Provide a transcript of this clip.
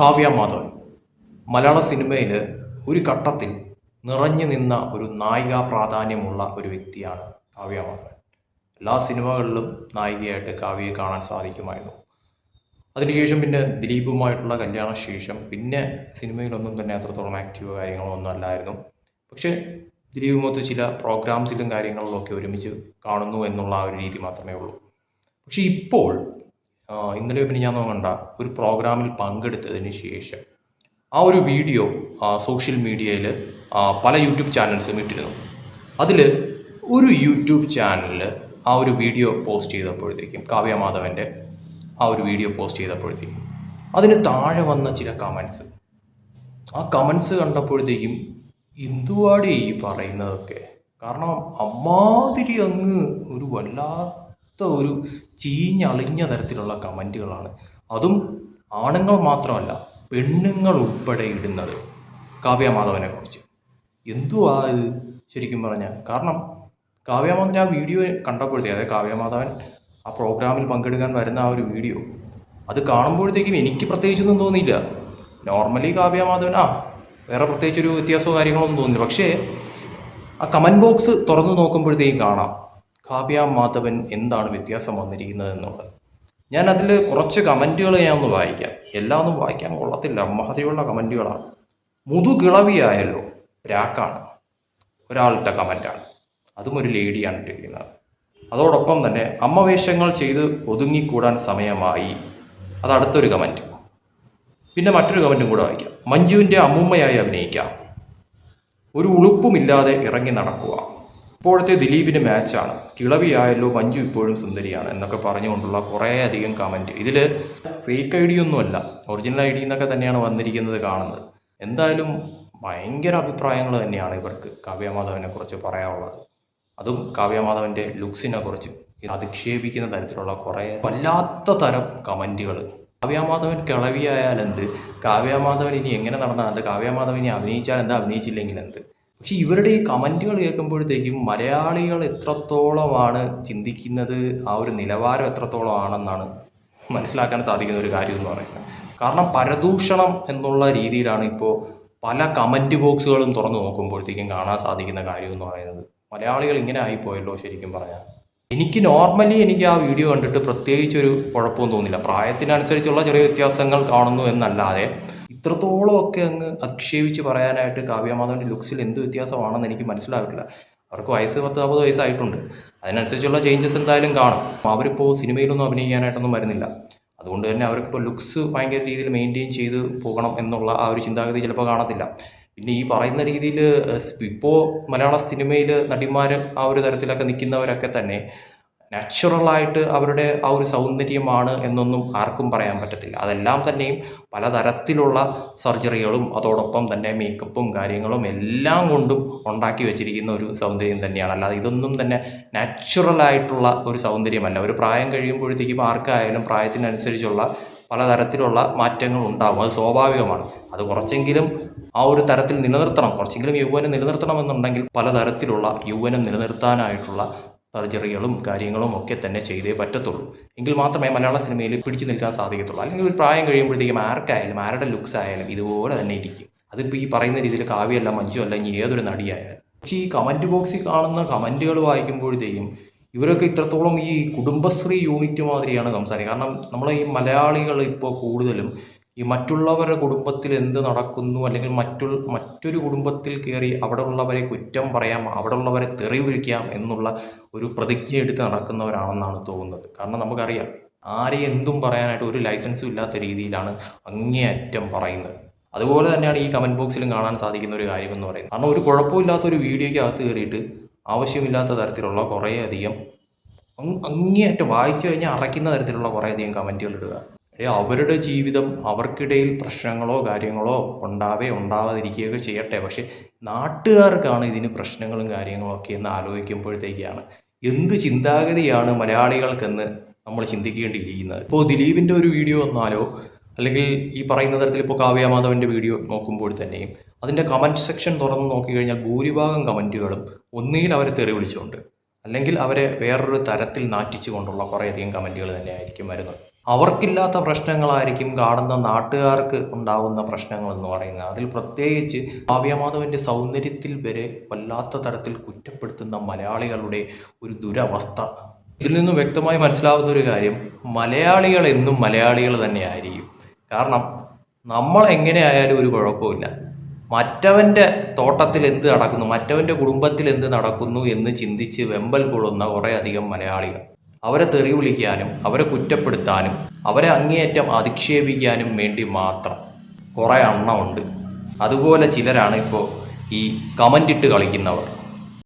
കാവ്യ മാധവൻ. മലയാള സിനിമയിൽ ഒരു ഘട്ടത്തിൽ നിറഞ്ഞു നിന്ന ഒരു നായിക പ്രാധാന്യമുള്ള ഒരു വ്യക്തിയാണ് കാവ്യ മാധവൻ. എല്ലാ സിനിമകളിലും നായികയായിട്ട് കാവ്യയെ കാണാൻ സാധിക്കുമായിരുന്നു. അതിനുശേഷം പിന്നെ ദിലീപുമായിട്ടുള്ള കല്യാണ ശേഷം പിന്നെ സിനിമയിലൊന്നും തന്നെ അത്രത്തോളം ആക്റ്റീവ് കാര്യങ്ങളോ ഒന്നും അല്ലായിരുന്നു. പക്ഷേ ദിലീപുമൊത്ത് ചില പ്രോഗ്രാംസിലും കാര്യങ്ങളിലും ഒക്കെ ഒരുമിച്ച് കാണുന്നു എന്നുള്ള ആ ഒരു രീതി മാത്രമേ ഉള്ളൂ. പക്ഷേ ഇപ്പോൾ ഇന്നലെ പിന്നെ ഞാൻ കണ്ട ഒരു പ്രോഗ്രാമിൽ പങ്കെടുത്തതിന് ശേഷം ആ ഒരു വീഡിയോ സോഷ്യൽ മീഡിയയിൽ പല യൂട്യൂബ് ചാനൽസും ഇട്ടിരുന്നു. അതിൽ ഒരു യൂട്യൂബ് ചാനലിൽ ആ ഒരു വീഡിയോ പോസ്റ്റ് ചെയ്തപ്പോഴത്തേക്കും കാവ്യ മാധവന്റെ ആ ഒരു വീഡിയോ പോസ്റ്റ് ചെയ്തപ്പോഴത്തേക്കും അതിന് താഴെ വന്ന ചില കമൻസ് ആ കമൻസ് കണ്ടപ്പോഴത്തേക്കും എന്തുവാടി ഈ പറയുന്നതൊക്കെ? കാരണം അമ്മാതിരി അങ്ങ് ഒരു വല്ലാത്ത ഒരു ചീഞ്ഞളിഞ്ഞ തരത്തിലുള്ള കമന്റുകളാണ്. അതും ആണുങ്ങൾ മാത്രമല്ല പെണ്ണുങ്ങൾ ഉൾപ്പെടെ ഇടുന്നത്. കാവ്യമാധവനെ കുറിച്ച് എന്തുവാ ഇത് ശരിക്കും പറഞ്ഞാൽ? കാരണം കാവ്യമാധവൻ ആ വീഡിയോ കണ്ടപ്പോഴത്തേക്ക് അതായത് കാവ്യമാധവൻ ആ പ്രോഗ്രാമിൽ പങ്കെടുക്കാൻ വരുന്ന ആ ഒരു വീഡിയോ അത് കാണുമ്പോഴത്തേക്കും എനിക്ക് പ്രത്യേകിച്ചൊന്നും തോന്നിയില്ല. നോർമലി കാവ്യമാധവൻ ആ വേറെ പ്രത്യേകിച്ചൊരു വ്യത്യാസമോ കാര്യങ്ങളോ ഒന്നും തോന്നില്ല പക്ഷേ ആ കമന്റ് ബോക്സ് തുറന്നു നോക്കുമ്പോഴത്തേക്കും കാണാം. കാവ്യ മാധവൻ എന്താണ് വ്യത്യാസം വന്നിരിക്കുന്നത് എന്നുള്ളത്? ഞാൻ അതിൽ കുറച്ച് കമന്റുകൾ ഞാൻ ഒന്ന് വായിക്കാം. എല്ലാം ഒന്നും വായിക്കാൻ കൊള്ളത്തില്ല. മഹതിയുള്ള കമന്റുകളാണ്. മുതുകിളവിയായല്ലോ രാക്കാണ്. ഒരാളുടെ കമന്റാണ്. അതും ഒരു ലേഡിയാണ് ഇട്ടിരിക്കുന്നത്. അതോടൊപ്പം തന്നെ അമ്മവേഷങ്ങൾ ചെയ്ത് ഒതുങ്ങിക്കൂടാൻ സമയമായി. അത് അടുത്തൊരു കമന്റ്. പിന്നെ മറ്റൊരു കമന്റും കൂടെ വായിക്കാം. മഞ്ജുവിന്റെ അമ്മൂമ്മയായി അഭിനയിക്കാം. ഒരു ഉളുപ്പുമില്ലാതെ ഇറങ്ങി നടക്കുക. ഇപ്പോഴത്തെ ദിലീപിന് മാച്ചാണ്. കിളവിയായല്ലോ മഞ്ജു ഇപ്പോഴും സുന്ദരിയാണ് എന്നൊക്കെ പറഞ്ഞുകൊണ്ടുള്ള കുറേ അധികം കമന്റ് ഇതിൽ ഫേക്ക് ഐ ഡി ഒന്നുമല്ല ഒറിജിനൽ ഐ ഡി എന്നൊക്കെ തന്നെയാണ് വന്നിരിക്കുന്നത് കാണുന്നത്. എന്തായാലും ഭയങ്കര അഭിപ്രായങ്ങൾ തന്നെയാണ് ഇവർക്ക് കാവ്യമാധവനെ കുറിച്ച് പറയാനുള്ളത്. അതും കാവ്യമാധവന്റെ ലുക്സിനെ കുറിച്ച് അധിക്ഷേപിക്കുന്ന തരത്തിലുള്ള കുറേ വല്ലാത്ത തരം കമന്റുകൾ കാവ്യമാധവൻ കിളവിയായാലെന്ത്? കാവ്യമാധവൻ ഇനി എങ്ങനെ നടന്നാൽ എന്ത് കാവ്യമാധവൻ ഇനി അഭിനയിച്ചാൽ എന്താ അഭിനയിച്ചില്ലെങ്കിൽ എന്ത്? പക്ഷെ ഇവരുടെ ഈ കമന്റുകൾ കേൾക്കുമ്പോഴത്തേക്കും മലയാളികൾ എത്രത്തോളമാണ് ചിന്തിക്കുന്നത് ആ ഒരു നിലവാരം എത്രത്തോളമാണെന്നാണ് മനസ്സിലാക്കാൻ സാധിക്കുന്ന ഒരു കാര്യം എന്ന് പറയുന്നത്. കാരണം പരദൂഷണം എന്നുള്ള രീതിയിലാണ് ഇപ്പോൾ പല കമന്റ് ബോക്സുകളും തുറന്നു നോക്കുമ്പോഴത്തേക്കും കാണാൻ സാധിക്കുന്ന കാര്യം എന്ന് പറയുന്നത്. മലയാളികൾ ഇങ്ങനെ ആയിപ്പോയല്ലോ ശരിക്കും പറഞ്ഞാൽ. എനിക്ക് നോർമലി എനിക്ക് ആ വീഡിയോ കണ്ടിട്ട് പ്രത്യേകിച്ചൊരു കുഴപ്പമൊന്നും തോന്നില്ല. പ്രായത്തിനനുസരിച്ചുള്ള ചെറിയ വ്യത്യാസങ്ങൾ കാണുന്നു എന്നല്ലാതെ ഇത്രത്തോളം ഒക്കെ അങ്ങ് അധിക്ഷേപിച്ച് പറയാനായിട്ട് കാവ്യമാധവന്റെ ലുക്സിൽ എന്ത് വ്യത്യാസമാണെന്ന് എനിക്ക് മനസ്സിലാവില്ല. അവർക്ക് വയസ്സ് പത്ത് നാൽപ്പത് വയസ്സായിട്ടുണ്ട്. അതിനനുസരിച്ചുള്ള ചേഞ്ചസ് എന്തായാലും കാണും. അവരിപ്പോൾ സിനിമയിലൊന്നും അഭിനയിക്കാനായിട്ടൊന്നും വരുന്നില്ല. അതുകൊണ്ട് തന്നെ അവർക്കിപ്പോൾ ലുക്സ് ഭയങ്കര രീതിയിൽ മെയിന്റെയിൻ ചെയ്ത് പോകണം എന്നുള്ള ആ ഒരു ചിന്താഗതി ചിലപ്പോൾ കാണത്തില്ല. പിന്നെ ഈ പറയുന്ന രീതിയിൽ ഇപ്പോൾ മലയാള സിനിമയിൽ നടിമാർ ആ ഒരു തരത്തിലൊക്കെ നിൽക്കുന്നവരൊക്കെ തന്നെ നാച്ചുറലായിട്ട് അവരുടെ ആ ഒരു സൗന്ദര്യമാണ് എന്നൊന്നും ആർക്കും പറയാൻ പറ്റത്തില്ല. അതെല്ലാം തന്നെയും പലതരത്തിലുള്ള സർജറികളും അതോടൊപ്പം തന്നെ മേക്കപ്പും കാര്യങ്ങളും എല്ലാം കൊണ്ടും ഉണ്ടാക്കി വെച്ചിരിക്കുന്ന ഒരു സൗന്ദര്യം തന്നെയാണ്. അല്ലാതെ ഇതൊന്നും തന്നെ നാച്ചുറലായിട്ടുള്ള ഒരു സൗന്ദര്യമല്ല. ഒരു പ്രായം കഴിയുമ്പോഴത്തേക്കും ആർക്കായാലും പ്രായത്തിനനുസരിച്ചുള്ള പലതരത്തിലുള്ള മാറ്റങ്ങൾ ഉണ്ടാകും അത് സ്വാഭാവികമാണ്. അത് കുറച്ചെങ്കിലും ആ ഒരു തരത്തിൽ നിലനിർത്തണം. കുറച്ചെങ്കിലും യൗവനം നിലനിർത്തണമെന്നുണ്ടെങ്കിൽ പലതരത്തിലുള്ള യൗവനം നിലനിർത്താനായിട്ടുള്ള സർജറികളും കാര്യങ്ങളും ഒക്കെ തന്നെ ചെയ്തേ പറ്റത്തുള്ളൂ. എങ്കിൽ മാത്രമേ മലയാള സിനിമയിൽ പിടിച്ചു നിൽക്കാൻ സാധിക്കത്തുള്ളൂ. അല്ലെങ്കിൽ ഒരു പ്രായം കഴിയുമ്പോഴത്തേക്കും ആർക്കായാലും ആരുടെ ലുക്സ് ആയാലും ഇതുപോലെ തന്നെ ഇരിക്കും. അതിപ്പോൾ ഈ പറയുന്ന രീതിയിൽ കാവ്യമല്ല മഞ്ജു അല്ല ഇനി ഏതൊരു നടിയായാലും. പക്ഷേ ഈ കമന്റ് ബോക്സിൽ കാണുന്ന കമന്റുകൾ വായിക്കുമ്പോഴത്തേക്കും ഇവരൊക്കെ ഇത്രത്തോളം ഈ കുടുംബശ്രീ യൂണിറ്റ് മാതിരിയാണ് സംസാരിക്കുക കാരണം നമ്മളെ ഈ മലയാളികൾ ഇപ്പോൾ കൂടുതലും ഈ മറ്റുള്ളവരുടെ കുടുംബത്തിൽ എന്ത് നടക്കുന്നു അല്ലെങ്കിൽ മറ്റു മറ്റൊരു കുടുംബത്തിൽ കയറി അവിടെ ഉള്ളവരെ കുറ്റം പറയാം അവിടെ ഉള്ളവരെ തെറി വിളിക്കാം എന്നുള്ള ഒരു പ്രതിജ്ഞ എടുത്ത് നടക്കുന്നവരാണെന്നാണ് തോന്നുന്നത്. കാരണം നമുക്കറിയാം ആരെ എന്തും പറയാനായിട്ട് ഒരു ലൈസൻസും ഇല്ലാത്ത രീതിയിലാണ് അങ്ങേയറ്റം പറയുന്നത്. അതുപോലെ തന്നെയാണ് ഈ കമന്റ് ബോക്സിലും കാണാൻ സാധിക്കുന്ന ഒരു കാര്യം എന്ന് പറയുന്നത്. കാരണം ഒരു കുഴപ്പമില്ലാത്ത ഒരു വീഡിയോയ്ക്ക് അകത്ത് കയറിയിട്ട് ആവശ്യമില്ലാത്ത തരത്തിലുള്ള കുറേയധികം അങ്ങ് അങ്ങേയറ്റം വായിച്ചു കഴിഞ്ഞാൽ അറയ്ക്കുന്ന തരത്തിലുള്ള കുറേയധികം കമന്റുകൾ ഇടുക. അവരുടെ ജീവിതം അവർക്കിടയിൽ പ്രശ്നങ്ങളോ കാര്യങ്ങളോ ഉണ്ടാവേ ഉണ്ടാവാതിരിക്കുകയൊക്കെ ചെയ്യട്ടെ. പക്ഷേ നാട്ടുകാർക്കാണ് ഇതിന് പ്രശ്നങ്ങളും കാര്യങ്ങളും ഒക്കെ എന്ന് ആലോചിക്കുമ്പോഴത്തേക്കാണ്. എന്ത് ചിന്താഗതിയാണ് മലയാളികൾക്കെന്ന് നമ്മൾ ചിന്തിക്കേണ്ടിയിരിക്കുന്നത്? ഇപ്പോൾ ദിലീപിന്റെ ഒരു വീഡിയോ വന്നാലോ അല്ലെങ്കിൽ ഈ പറയുന്ന തരത്തിൽ ഇപ്പോൾ കാവ്യമാധവന്റെ വീഡിയോ നോക്കുമ്പോൾ തന്നെയും അതിന്റെ കമന്റ് സെക്ഷൻ തുറന്ന് നോക്കിക്കഴിഞ്ഞാൽ ഭൂരിഭാഗം കമന്റുകളും ഒന്നുകിൽ അവരെ തെറി വിളിച്ചുകൊണ്ട് അല്ലെങ്കിൽ അവരെ വേറൊരു തരത്തിൽ നാറ്റിച്ചു കൊണ്ടുള്ള കുറേയധികം കമന്റുകൾ തന്നെയായിരിക്കും വരുന്നത്. അവർക്കില്ലാത്ത പ്രശ്നങ്ങളായിരിക്കും കാണുന്ന നാട്ടുകാർക്ക് ഉണ്ടാകുന്ന പ്രശ്നങ്ങൾ എന്ന് പറയുന്നത്. അതിൽ പ്രത്യേകിച്ച് കാവ്യമാധവന്റെ സൗന്ദര്യത്തിൽ വരെ വല്ലാത്ത തരത്തിൽ കുറ്റപ്പെടുത്തുന്ന മലയാളികളുടെ ഒരു ദുരവസ്ഥ. ഇതിൽ നിന്നും വ്യക്തമായി മനസ്സിലാവുന്ന ഒരു കാര്യം മലയാളികൾ എന്നും മലയാളികൾ തന്നെയായിരിക്കും. കാരണം നമ്മൾ എങ്ങനെയായാലും ഒരു കുഴപ്പമില്ല മറ്റവന്റെ തോട്ടത്തിൽ എന്ത് നടക്കുന്നു മറ്റവന്റെ കുടുംബത്തിൽ എന്ത് നടക്കുന്നു എന്ന് ചിന്തിച്ച് വെമ്പൽ കൊള്ളുന്ന കുറേയധികം മലയാളികൾ. അവരെ തെറി വിളിക്കാനും അവരെ കുറ്റപ്പെടുത്താനും അവരെ അങ്ങേയറ്റം അധിക്ഷേപിക്കാനും വേണ്ടി മാത്രം കുറേ എണ്ണമുണ്ട് അതുപോലെ ചിലരാണ് ഇപ്പോൾ ഈ കമന്റ് ഇട്ട് കളിക്കുന്നവർ.